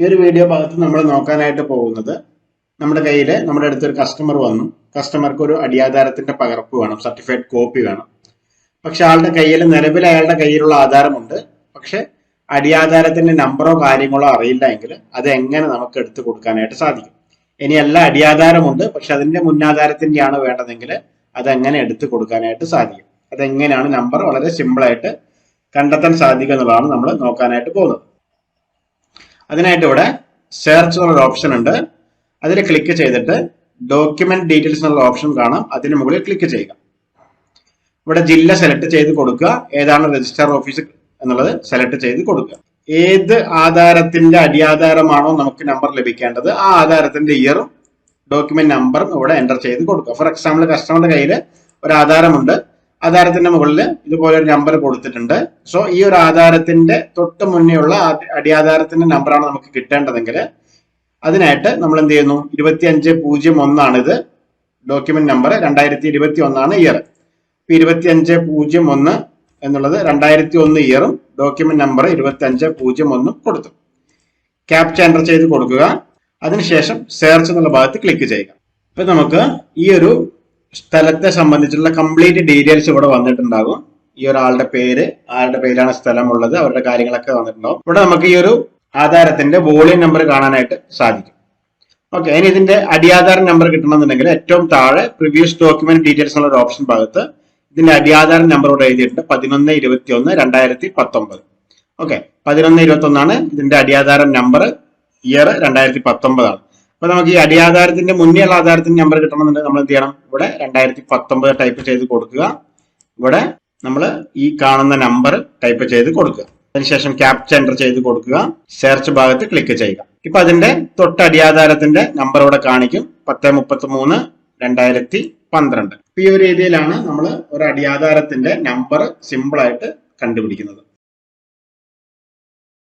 ഈ ഒരു വീഡിയോ ഭാഗത്ത് നമ്മൾ നോക്കാനായിട്ട് പോകുന്നത് നമ്മുടെ കയ്യിൽ നമ്മുടെ അടുത്തൊരു കസ്റ്റമർ വന്നു. കസ്റ്റമർക്ക് ഒരു അടിയാധാരത്തിന്റെ പകർപ്പ് വേണം സർട്ടിഫൈഡ് കോപ്പി വേണം. പക്ഷെ ആളുടെ കയ്യിൽ നിലവിൽ അയാളുടെ കയ്യിലുള്ള ആധാരമുണ്ട്. പക്ഷെ അടിയാധാരത്തിന്റെ നമ്പറോ കാര്യങ്ങളോ അറിയില്ല എങ്കിൽ അത് എങ്ങനെ നമുക്ക് എടുത്തു കൊടുക്കാനായിട്ട് സാധിക്കും. ഇനി എല്ലാ അടിയാധാരമുണ്ട്. പക്ഷെ അതിന്റെ മുന്നാധാരത്തിന്റെയാണ് വേണ്ടതെങ്കിൽ അത് എങ്ങനെ എടുത്തു കൊടുക്കാനായിട്ട് സാധിക്കും. അതെങ്ങനെയാണ് നമ്പർ വളരെ സിമ്പിളായിട്ട് കണ്ടെത്താൻ സാധിക്കുക എന്നുള്ളതാണ് നമ്മൾ നോക്കാനായിട്ട് പോകുന്നത്. അതിനായിട്ട് ഇവിടെ സെർച്ച് എന്നുള്ള ഓപ്ഷൻ ഉണ്ട്. അതിൽ ക്ലിക്ക് ചെയ്തിട്ട് ഡോക്യുമെന്റ് ഡീറ്റെയിൽസ് എന്നുള്ള ഓപ്ഷൻ കാണാം. അതിന് മുകളിൽ ക്ലിക്ക് ചെയ്യുക. ഇവിടെ ജില്ല സെലക്ട് ചെയ്ത് കൊടുക്കുക. ഏതാണ് രജിസ്റ്റർ ഓഫീസ് എന്നുള്ളത് സെലക്ട് ചെയ്ത് കൊടുക്കുക. ഏത് ആധാരത്തിന്റെ അടിയാധാരമാണോ നമുക്ക് നമ്പർ ലഭിക്കേണ്ടത് ആ ആധാരത്തിന്റെ ഇയറും ഡോക്യുമെന്റ് നമ്പറും ഇവിടെ എന്റർ ചെയ്ത് കൊടുക്കുക. ഫോർ എക്സാമ്പിൾ കസ്റ്റമറുടെ കയ്യിൽ ഒരു ആധാരമുണ്ട്. ആധാരത്തിന്റെ മുകളിൽ ഇതുപോലെ ഒരു നമ്പർ കൊടുത്തിട്ടുണ്ട്. സോ ഈ ഒരു ആധാരത്തിന്റെ തൊട്ട് മുന്നേ ഉള്ള അടിയാധാരത്തിന്റെ നമ്പറാണ് നമുക്ക് കിട്ടേണ്ടതെങ്കിൽ അതിനായിട്ട് നമ്മൾ എന്ത് ചെയ്യുന്നു? ഇരുപത്തി അഞ്ച് പൂജ്യം ഒന്നാണിത് ഡോക്യുമെന്റ് നമ്പർ രണ്ടായിരത്തി ഇരുപത്തി ഒന്നാണ് ഇയർ ഇപ്പൊ ഇരുപത്തി അഞ്ച് പൂജ്യം ഒന്ന് എന്നുള്ളത് രണ്ടായിരത്തി ഒന്ന് ഇയറും ഡോക്യുമെന്റ് നമ്പർ ഇരുപത്തി അഞ്ച് പൂജ്യം ഒന്നും കൊടുത്തു. ക്യാപ്ച എന്റർ ചെയ്ത് കൊടുക്കുക. അതിനുശേഷം സെർച്ച് എന്നുള്ള ഭാഗത്ത് ക്ലിക്ക് ചെയ്യുക. ഇപ്പൊ നമുക്ക് ഈ ഒരു സ്ഥലത്തെ സംബന്ധിച്ചുള്ള കംപ്ലീറ്റ് ഡീറ്റെയിൽസ് ഇവിടെ വന്നിട്ടുണ്ടാകും. ഈ ഒരാളുടെ പേര് ആരുടെ പേരിലാണ് സ്ഥലം ഉള്ളത് അവരുടെ കാര്യങ്ങളൊക്കെ വന്നിട്ടുണ്ടാവും ഇവിടെ നമുക്ക് ഈ ഒരു ആധാരത്തിന്റെ വോളിയം നമ്പർ കാണാനായിട്ട് സാധിക്കും. ഓക്കെ ഇനി ഇതിന്റെ അടിയാധാര നമ്പർ കിട്ടണമെന്നുണ്ടെങ്കിൽ ഏറ്റവും താഴെ പ്രിവ്യൂസ് ഡോക്യുമെന്റ് ഡീറ്റെയിൽസ് എന്നുള്ള ഒരു ഓപ്ഷൻ ഭാഗത്ത് ഇതിന്റെ അടിയാധാര നമ്പർ ഇവിടെ എഴുതിയിട്ടുണ്ട്. പതിനൊന്ന് ഇരുപത്തി ഒന്ന് രണ്ടായിരത്തി പത്തൊമ്പത് ഓക്കെ പതിനൊന്ന് ഇരുപത്തി ഒന്നാണ് ഇതിന്റെ അടിയാധാരം നമ്പർ ഇയർ രണ്ടായിരത്തി പത്തൊമ്പതാണ് അപ്പൊ നമുക്ക് ഈ അടിയാധാരത്തിന്റെ മുന്നേ ഉള്ള ആധാരത്തിന്റെ നമ്പർ കിട്ടണമെന്നുണ്ടെങ്കിൽ നമ്മൾ എന്ത് ചെയ്യണം? ഇവിടെ രണ്ടായിരത്തി പത്തൊമ്പത് ടൈപ്പ് ചെയ്ത് കൊടുക്കുക. ഇവിടെ നമ്മൾ ഈ കാണുന്ന നമ്പർ ടൈപ്പ് ചെയ്ത് കൊടുക്കുക. അതിനുശേഷം ക്യാപ്ച എന്റർ ചെയ്ത് കൊടുക്കുക. സെർച്ച് ഭാഗത്ത് ക്ലിക്ക് ചെയ്യുക. ഇപ്പൊ അതിന്റെ തൊട്ട് അടിയാധാരത്തിന്റെ നമ്പർ ഇവിടെ കാണിക്കും. പത്ത് മുപ്പത്തി മൂന്ന് രണ്ടായിരത്തി പന്ത്രണ്ട് ഈ ഒരു രീതിയിലാണ് നമ്മൾ ഒരു അടിയാധാരത്തിന്റെ നമ്പർ സിമ്പിൾ ആയിട്ട് കണ്ടുപിടിക്കുന്നത്.